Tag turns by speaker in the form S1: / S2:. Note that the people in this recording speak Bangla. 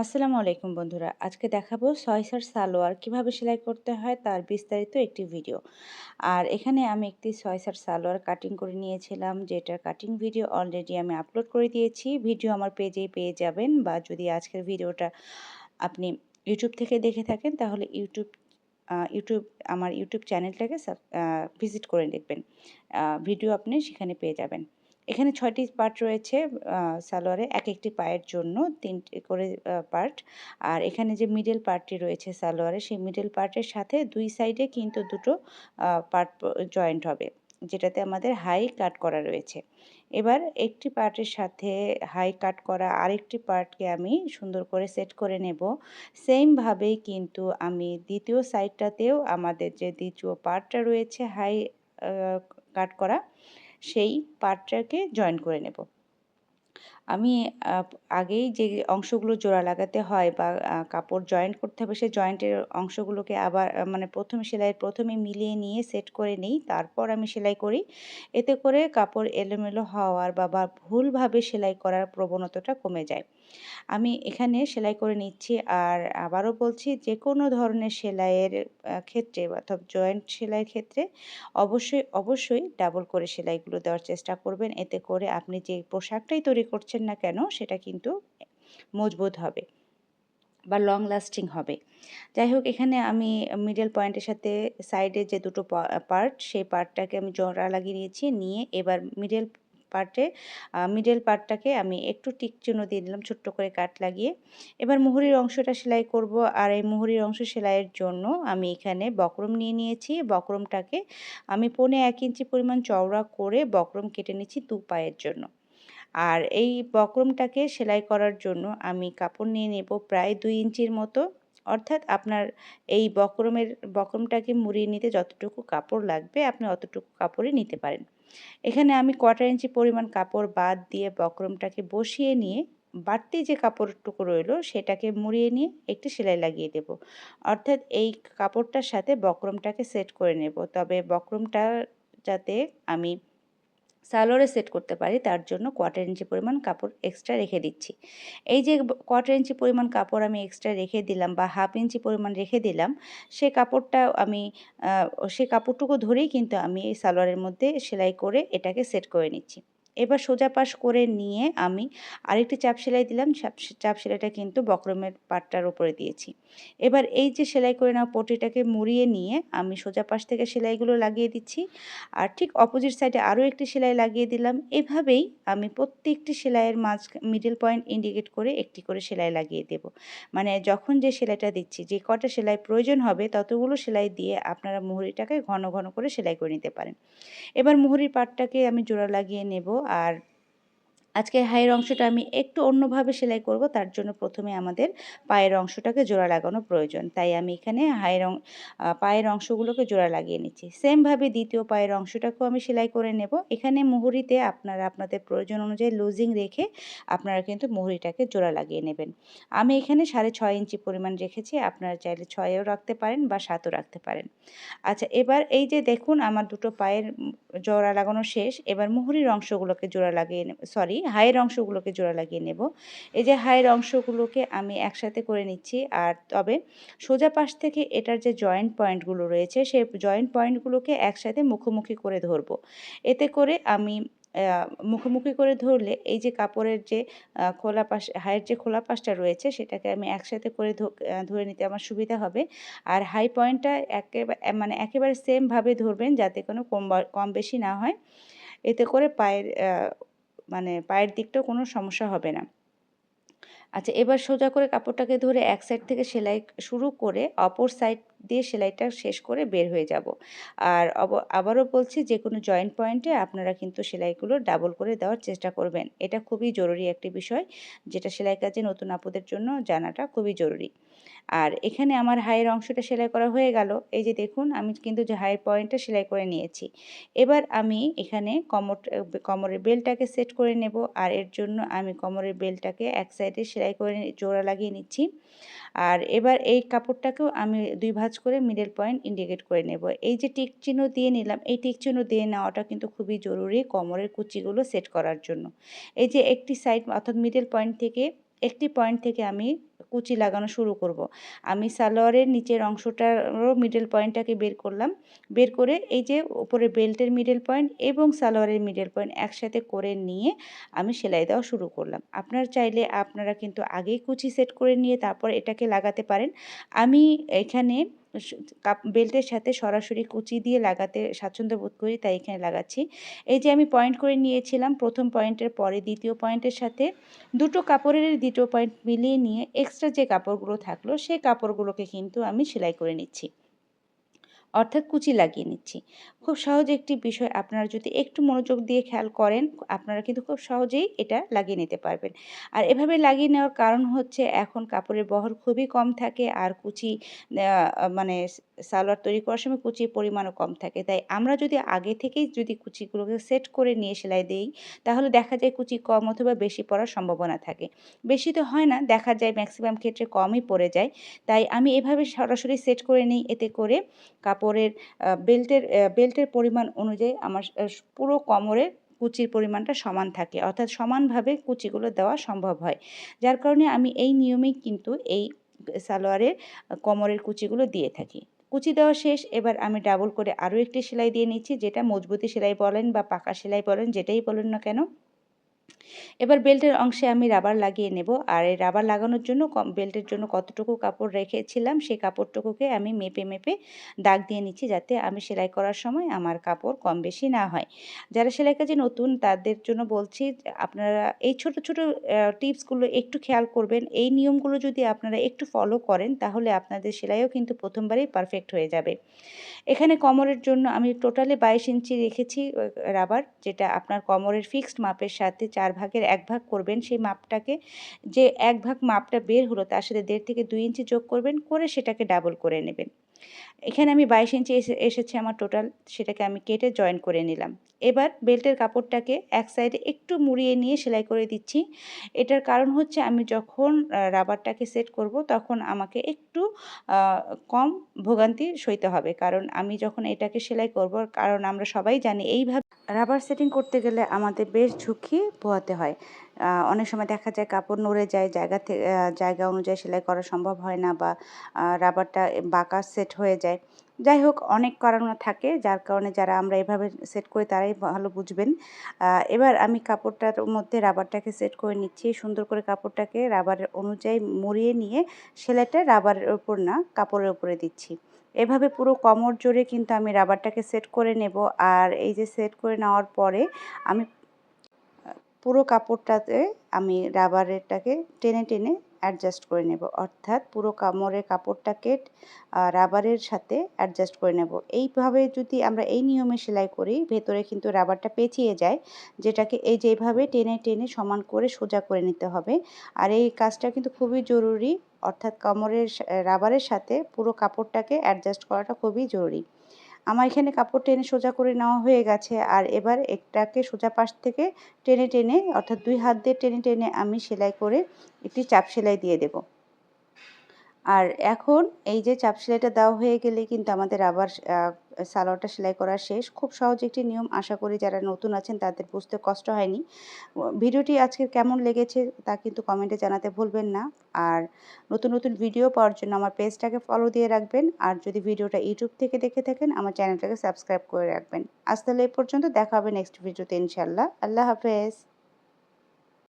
S1: আসসালামু আলাইকুম বন্ধুরা, আজকে দেখাবো সয়সার সালোয়ার কীভাবে সেলাই করতে হয় তার বিস্তারিত একটি ভিডিও। আর এখানে আমি একটি সয়সার সালোয়ার কাটিং করে নিয়েছিলাম, যেটার কাটিং ভিডিও অলরেডি আমি আপলোড করে দিয়েছি। ভিডিও আমার পেজেই পেয়ে যাবেন বা যদি আজকের ভিডিওটা আপনি ইউটিউব থেকে দেখে থাকেন, তাহলে ইউটিউব ইউটিউব আমার ইউটিউব চ্যানেলটাকে ভিজিট করে দেখবেন। ভিডিও আপনি সেখানে পেয়ে যাবেন। এখানে ছয়টি পার্ট রয়েছে সালোয়ারে। এক একটি পায়ের জন্য, তিনটি করে পার্ট আর এখানে যে মিডল পার্টটি রয়েছে সালোয়ারে, সেই মিডল পার্টের সাথে দুই সাইডে কিন্তু দুটো পার্ট জয়েন্ট হবে, যেটাতে আমাদের হাই কাট করা রয়েছে। এবার একটি পার্টের সাথে হাই কাট করা আরেকটি পার্টকে আমি সুন্দর করে সেট করে নেব। সেমভাবেই কিন্তু আমি দ্বিতীয় সাইডটাতেও আমাদের যে দ্বিতীয় পার্টটা রয়েছে হাই কাট করা সেই পার্টটাকে জয়েন করে নেব। আমি আগেই যে অংশগুলো জোড়া লাগাতে হয় বা কাপড় জয়েন্ট করতে হবে সেই জয়েন্টের অংশগুলোকে আবার মানে প্রথম সেলাইয়ের প্রথমে মিলিয়ে নিয়ে সেট করে নিই। তারপর আমি সেলাই করি। এতে করে কাপড় এলোমেলো হওয়ার বা ভুলভাবে সেলাই করার প্রবণতাটা কমে যায়। আমি এখানে সেলাই করে নিচ্ছি আর আবারও বলছি যে কোনো ধরনের সেলাইয়ের ক্ষেত্রে অর্থাৎ জয়েন্ট সেলাইয়ের ক্ষেত্রে অবশ্যই অবশ্যই ডাবল করে সেলাইগুলো দেওয়ার চেষ্টা করবেন। এতে করে আপনি যে পোশাকটাই তৈরি করছেন না কেন, সেটা কিন্তু মজবুত হবে বা লং লাস্টিং হবে। যাই হোক, এখানে আমি মিডল পয়েন্টের সাথে সাইডে যে দুটো পার্ট সেই পার্টটাকে আমি জোড়া লাগিয়ে নিয়েছি, নিয়ে এবার মিডল পার্টে মিডল পার্টটাকে আমি একটু টিক চিহ্ন দিয়ে দিলাম, ছোট্ট করে কাট লাগিয়ে। এবার মুহুরির অংশটা সেলাই করব, আর এই মুহুরির অংশ সেলাইয়ের জন্য আমি এখানে বকরম নিয়ে নিয়েছি। বকরমটাকে আমি পৌনে এক ইঞ্চি পরিমাণ চওড়া করে বকরম কেটে নিচ্ছি দু পায়ের জন্য। আর এই বক্রমটাকে সেলাই করার জন্য আমি কাপড় নিয়ে নেব প্রায় দুই ইঞ্চির মতো। অর্থাৎ আপনার এই বক্রমের, বক্রমটাকে মুড়িয়ে নিতে যতটুকু কাপড় লাগবে, আপনি অতটুকু কাপড়ই নিতে পারেন। এখানে আমি কোয়ার্টার ইঞ্চি পরিমাণ কাপড় বাদ দিয়ে বক্রমটাকে বসিয়ে নিয়ে বাড়তি যে কাপড়টুকু রইল, সেটাকে মুড়িয়ে নিয়ে একটি সেলাই লাগিয়ে দেব। অর্থাৎ এই কাপড়টার সাথে বক্রমটাকে সেট করে নেব। তবে বক্রমটা যাতে আমি সালোয়ারে সেট করতে পারি, তার জন্য কোয়ার্টার ইঞ্চি পরিমাণ কাপড় এক্সট্রা রেখে দিচ্ছি। এই যে কোয়ার্টার ইঞ্চি পরিমাণ কাপড় আমি এক্সট্রা রেখে দিলাম বা হাফ ইঞ্চি পরিমাণ রেখে দিলাম, সে কাপড়টা আমি সে কাপড়টুকু ধরেই কিন্তু আমি এই সালোয়ারের মধ্যে সেলাই করে এটাকে সেট করে নিচ্ছি। এবার সোজা পাশ করে নিয়ে আমি আরেকটি চাপ সেলাই দিলাম। চাপ সেলাইটা কিন্তু বক্রমের পাটটার উপরে দিয়েছি। এবার এই যে সেলাই করে নেওয়া পটিটাকে মুড়িয়ে নিয়ে আমি সোজা পাশ থেকে সেলাইগুলো লাগিয়ে দিচ্ছি। আর ঠিক অপোজিট সাইডে আরও একটি সেলাই লাগিয়ে দিলাম। এভাবেই আমি প্রত্যেকটি সেলাইয়ের মাঝ, মিডল পয়েন্ট ইন্ডিকেট করে একটি করে সেলাই লাগিয়ে দেব। মানে যখন যে সেলাইটা দিচ্ছি, যে কটা সেলাই প্রয়োজন হবে ততগুলো সেলাই দিয়ে আপনারা মুহুরিটাকে ঘন ঘন করে সেলাই করে নিতে পারেন। এবার মুহুরির পাটটাকে আমি জোড়া লাগিয়ে নেব। আর আজকে হাইয়ের অংশটা আমি একটু অন্যভাবে সেলাই করব, তার জন্য প্রথমে আমাদের পায়ের অংশটাকে জোড়া লাগানো প্রয়োজন। তাই আমি এখানে হাইয়ের পায়ের অংশগুলোকে জোড়া লাগিয়ে নিচ্ছি। সেমভাবে দ্বিতীয় পায়ের অংশটাকেও আমি সেলাই করে নেব। এখানে মুহুরিতে আপনারা, আপনাদের প্রয়োজন অনুযায়ী লুজিং রেখে আপনারা কিন্তু মুহুরিটাকে জোড়া লাগিয়ে নেবেন। আমি এখানে সাড়ে ছয় ইঞ্চি পরিমাণ রেখেছি, আপনারা চাইলে ছয়েও রাখতে পারেন বা সাতও রাখতে পারেন। আচ্ছা এবার এই যে দেখুন, আমার দুটো পায়ের জোড়া লাগানো শেষ, এবার মুহুরির অংশগুলোকে জোড়া লাগিয়ে সরি হাইয়ের অংশগুলোকে জোড়া লাগিয়ে নেব। এই যে হাইয়ের অংশগুলোকে আমি একসাথে করে নিচ্ছি। আর তবে সোজা পাশ থেকে এটার যে জয়েন্ট পয়েন্টগুলো রয়েছে সেই জয়েন্ট পয়েন্টগুলোকে একসাথে মুখোমুখি করে ধরবো। এতে করে আমি মুখোমুখি করে ধরলে এই যে কাপড়ের যে খোলা পাশ হাইয়ের যে খোলা পাশটা রয়েছে, সেটাকে আমি একসাথে করে ধরে নিতে আমার সুবিধা হবে। আর হাই পয়েন্টটা একেবারে মানে একেবারে সেমভাবে ধরবেন যাতে কোনো কম কম বেশি না হয়। এতে করে পায়ের মানে পায়ের দিকটাও কোনো সমস্যা হবে না। আচ্ছা এবার সোজা করে কাপড়টাকে ধরে এক সাইড থেকে সেলাই শুরু করে অপর সাইড দিয়ে সেলাইটা শেষ করে বের হয়ে যাব। আর আবারও বলছি যে কোনো জয়েন্ট পয়েন্টে আপনারা কিন্তু সেলাইগুলো ডাবল করে দেওয়ার চেষ্টা করবেন। এটা খুবই জরুরি একটি বিষয়, যেটা সেলাই কাজে নতুন আপুদের জন্য জানাটা খুবই জরুরি। আর এখানে আমার হাইয়ের অংশটা সেলাই করা হয়ে গেল। এই যে দেখুন, আমি কিন্তু যে হাইয়ের পয়েন্টটা সেলাই করে নিয়েছি। এবার আমি এখানে কমর কমরের বেলটাকে সেট করে নেব। আর এর জন্য আমি কমরের বেলটাকে এক সাইডে করে জোড়া লাগিয়ে নিচ্ছি। আর এবার এই কাপড়টাকেও আমি দুই ভাঁজ করে মিডল পয়েন্ট ইন্ডিকেট করে নেব। এই যে টিক চিহ্ন দিয়ে নিলাম, এই টিক চিহ্ন দিয়ে নেওয়াটা কিন্তু খুবই জরুরি কোমরের কুচিগুলো সেট করার জন্য। এই যে একটি সাইড অর্থাৎ মিডল পয়েন্ট থেকে, একটি পয়েন্ট থেকে আমি কুচি লাগানো শুরু করব। আমি সালোয়ারের নিচের অংশটারও মিডল পয়েন্টটাকে বের করলাম। বের করে এই যে উপরে বেল্টের মিডল পয়েন্ট এবং সালোয়ারের মিডল পয়েন্ট একসাথে করে নিয়ে আমি সেলাই দেওয়া শুরু করলাম। আপনার চাইলে আপনারা কিন্তু আগেই কুচি সেট করে নিয়ে তারপর এটাকে লাগাতে পারেন। আমি এখানে কাপ বেল্টের সাথে সরাসরি কুচি দিয়ে লাগাতে স্বাচ্ছন্দ্য বোধ করি, তাই এখানে লাগাচ্ছি। এই যে আমি পয়েন্ট করে নিয়েছিলাম, প্রথম পয়েন্টের পরে দ্বিতীয় পয়েন্টের সাথে দুটো কাপড়ের দ্বিতীয় পয়েন্ট মিলিয়ে নিয়ে এক্সট্রা যে কাপড়গুলো থাকল, সেই কাপড়গুলোকে কিন্তু আমি সেলাই করে নিচ্ছি। অর্থাৎ কুচি লাগিয়ে নিচ্ছি। খুব সহজ একটি বিষয়, আপনারা যদি একটু মনোযোগ দিয়ে খেয়াল করেন, আপনারা কিন্তু খুব সহজেই এটা লাগিয়ে নিতে পারবেন। আর এভাবে লাগিয়ে নেওয়ার কারণ হচ্ছে, এখন কাপড়ের বহর খুবই কম থাকে, আর কুচি মানে সালোয়ার তৈরি করার সময় কুচির পরিমাণও কম থাকে। তাই আমরা যদি আগে থেকেই যদি কুচিগুলোকে সেট করে নিয়ে সেলাই দেই, তাহলে দেখা যায় কুচি কম অথবা বেশি পড়ার সম্ভাবনা থাকে। বেশি তো হয় না, দেখা যায় ম্যাক্সিমাম ক্ষেত্রে কমই পড়ে যায়। তাই আমি এভাবে সরাসরি সেট করে নিই, এতে করে কাপড়ের বেল্টের বেল্টের পরিমাণ অনুযায়ী আমার পুরো কোমরের কুচির পরিমাণটা সমান থাকে। অর্থাৎ সমানভাবে কুচিগুলো দেওয়া সম্ভব হয়। যার কারণে আমি এই নিয়মেই কিন্তু এই সালোয়ারের কোমরের কুচিগুলো দিয়ে থাকি। কুচি দেওয়া শেষ। এবার আমি ডাবল করে আরও একটি সেলাই দিয়ে নিচ্ছি, যেটা মজবুতি সেলাই বলেন বা পাকা সেলাই বলেন, যেটাই বলেন না কেন। এবার বেল্টের অংশে আমি রাবার লাগিয়ে নেব। আর এই রাবার লাগানোর জন্য বেল্টের জন্য কতটুকু কাপড় রেখেছিলাম সেই কাপড়টুকুকে আমি মেপে মেপে দাগ দিয়ে নিচ্ছি যাতে আমি সেলাই করার সময় আমার কাপড় কম বেশি না হয়। যারা সেলাই কাজে নতুন, তাদের জন্য বলছি আপনারা এই ছোট ছোট টিপসগুলো একটু খেয়াল করবেন। এই নিয়মগুলো যদি আপনারা একটু ফলো করেন, তাহলে আপনাদের সেলাইও কিন্তু প্রথমবারেই পারফেক্ট হয়ে যাবে। এখানে কোমরের জন্য আমি টোটালি বাইশ ইঞ্চি রেখেছি রাবার, যেটা আপনার কোমরের ফিক্সড মাপের সাথে চার ভাগের এক ভাগ করবেন, সেই মাপটাকে যে এক ভাগ মাপটা বের হলো তার সাথে দেড় থেকে দুই ইঞ্চি যোগ করবেন, করে সেটাকে ডাবল করে নেবেন। এখানে আমি বাইশ ইঞ্চি এসে, এসেছে আমার টোটাল সেটাকে আমি কেটে জয়েন করে নিলাম। এবার বেল্টের কাপড়টাকে এক সাইডে একটু মুড়িয়ে নিয়ে সেলাই করে দিচ্ছি। এটার কারণ হচ্ছে আমি যখন রাবারটাকে সেট করব তখন আমাকে একটু কম ভোগান্তি সইতে হবে। কারণ আমি যখন এটাকে সেলাই করব, কারণ আমরা সবাই জানি এইভাবে রাবার সেটিং করতে গেলে আমাদের বেশ ঝুঁকি পোহাতে হয়। অনেক সময় দেখা যায় কাপড় নড়ে যায়, জায়গা থেকে জায়গা অনুযায়ী সেলাই করা সম্ভব হয় না বা রাবারটা বাঁকা সেট হয়ে যায়। যাই হোক, অনেক কারণ থাকে, যার কারণে যারা আমরা এভাবে সেট করি তারাই ভালো বুঝবেন। এবার আমি কাপড়টার মধ্যে রাবারটাকে সেট করে নিচ্ছি। সুন্দর করে কাপড়টাকে রাবারের অনুযায়ী মরিয়ে নিয়ে সেলাইটা রাবারের ওপর না, কাপড়ের উপরে দিচ্ছি। এভাবে পুরো কমর জোরে কিন্তু আমি রাবারটাকে সেট করে নেব। আর এই যে সেট করে নেওয়ার পরে আমি, পুরো কাপড়টাতে আমি রাবারেরটাকে টেনে টেনে অ্যাডজাস্ট করে নেব। অর্থাৎ পুরো কামড়ের কাপড়টাকে রাবারের সাথে অ্যাডজাস্ট করে নেব। এইভাবে যদি আমরা এই নিয়মে সেলাই করি, ভেতরে কিন্তু রাবারটা পেঁচিয়ে যায়, যেটাকে এই যেভাবে টেনে টেনে সমান করে সোজা করে নিতে হবে। আর এই কাজটা কিন্তু খুবই জরুরি। অর্থাৎ কামড়ের রাবারের সাথে পুরো কাপড়টাকে অ্যাডজাস্ট করাটা খুবই জরুরি। আমার এখানে কাপড় টেনে সোজা করে নেওয়া হয়ে গেছে আর এবার একটাকে সোজা পাশ থেকে টেনে টেনে অর্থাৎ দুই হাত দিয়ে টেনে টেনে আমি সেলাই করে একটি চাপ সেলাই দিয়ে দেব। আর এখন এই যে চাপ সেলাইটা দেওয়া হয়ে গেলে কিন্তু আমাদের আবার সালোয়ারটা সেলাই করা শেষ। খুব সহজ একটি নিয়ম, আশা করি যারা নতুন আছেন তাদের বুঝতে কষ্ট হয়নি। ভিডিওটি আজকে কেমন লেগেছে তা কিন্তু কমেন্টে জানাতে ভুলবেন না। আর নতুন নতুন ভিডিও পাওয়ার জন্য আমার পেজটাকে ফলো দিয়ে রাখবেন। আর যদি ভিডিওটা ইউটিউব থেকে দেখে থাকেন, আমার চ্যানেলটাকে সাবস্ক্রাইব করে রাখবেন। আজ তাহলে এই পর্যন্ত, দেখা হবে নেক্সট ভিডিওতে ইনশাল্লাহ আল্লাহ হাফেজ।